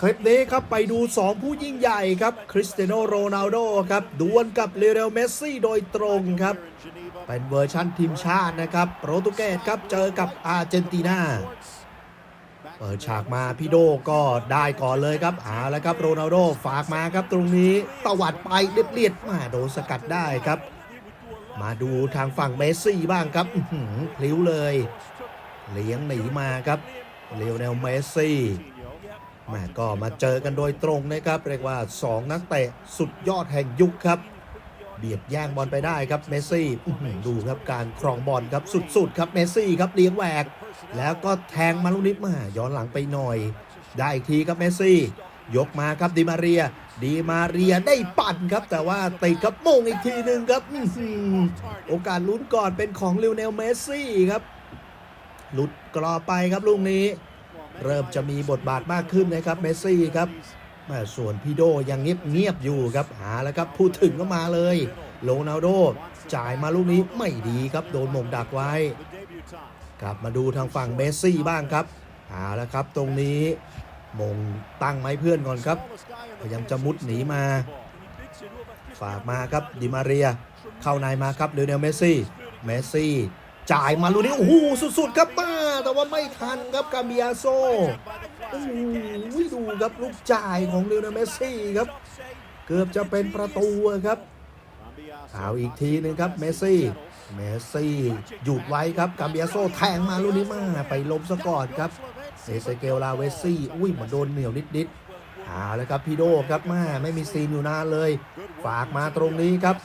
คลิปนี้ครับไปดู 2 ผู้ยิ่งใหญ่ครับคริสเตียโนโรนัลโดครับดวลกับเลเนลเมสซี่โดยตรงครับ เป็นเวอร์ชั่นทีมชาตินะครับโปรตุเกสครับเจอกับอาร์เจนตินาเปิดฉากมาพี่โดก็ได้ก่อนเลยครับเอาแล้วครับโรนัลโดฝากมาครับตรงนี้ตวัดไปเรียบเรียดมาโดนสกัดได้ครับ มาดูทางฝั่งเมสซี่บ้างครับอื้อหือพลิ้วเลย เลี้ยงหนีมาครับเลโอเนลเมสซี่ แม่ก็มาเจอกันโดยตรงนะครับ เรียกว่า 2 นักเตะสุดยอดแห่งยุคครับ เบียดแย่งบอลไปได้ครับเมสซี่ดูครับการครองบอลครับสุดๆครับเมสซี่ครับเลี้ยงแหวก แล้วก็แทงมาลูกนิดมาย้อนหลังไปหน่อย ได้อีกทีครับเมสซี่ ยกมาครับดิมาเรีย ดีมาเรียได้ปั่นครับ แต่ว่าติดครับโมงอีกทีหนึ่งครับโอกาสลุ้นก่อนเป็นของลิวเนลเมสซี่ครับหลุดกรอไปครับลูกนี้ เริ่มจะมีบทบาทมากขึ้นนะครับเมสซี่ครับแม่ส่วนพี่โดยังเงียบเงียบอยู่ครับหาแล้วครับพูดถึงก็มาเลยโรนัลโดจ่ายมาลูกนี้ไม่ดีครับโดนหมงดักไว้ กลับมาดูทางฝั่งเมสซี่บ้างครับหาแล้วครับตรงนี้มงตั้งไม้เพื่อนก่อนครับ พยายามจะมุดหนีมา ฝากมาครับดิมาเรีย เข้าในมาครับเลโอเนลเมสซี่เมสซี่จ่ายมาลูกนี้โอ้โหสุดๆครับมา แต่ว่าไม่ทันครับกาเบียโซโอ้โหดูครับลูกจ่ายของเลโอนลเมสซี่ครับ เกือบจะเป็นประตูครับเอาอีกทีหนึงครับเมสซี่ เมสซี่หยุดไว้ครับกาเบียโซแทงมาลูกนี้มาไปล้มซะก่อนครับเอเซเกลลาเวสซี่ อุ้ยเหมือนโดนเหนียวนิดๆเอาแล้วครับพี่โดครับมาไม่มีซีนอยู่นานเลย ฝากมาตรงนี้ครับ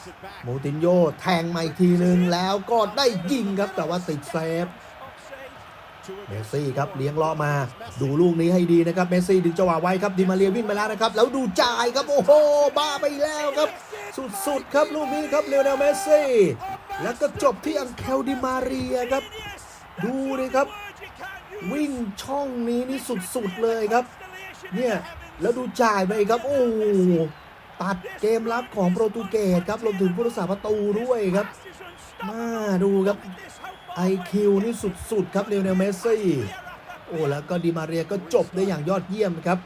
มูตินโยแทงมาอีกทีหนึ่งแล้วก็ได้ยิงครับแต่ว่าติดเซฟ เมสซี่ครับเลี้ยงล้อมา ดูลูกนี้ให้ดีนะครับเมสซี่ดึงจังหวะไว้ครับดิมาเรียวิ่งไปแล้วนะครับ แล้วดูจ่ายครับ โอ้โหบ้าไปแล้วครับ สุดๆครับลูกนี้ครับเลโอเนลเมสซี่แล้วก็จบที่อังเคลดิมาเรียครับ ดูเลยครับ วิ่งช่องนี้นี่สุดๆเลยครับ เนี่ยแล้วดูจ่ายไปครับ โอ้ตัดเกมรับของโปรตุเกสครับรวมถึงผู้รักษาประตูด้วยครับมาดูครับ IQ นี่สุดๆ ครับเลโอเนลเมสซี่ โอ้ แล้วก็ดีมาเรียก็จบได้อย่างยอดเยี่ยมครับ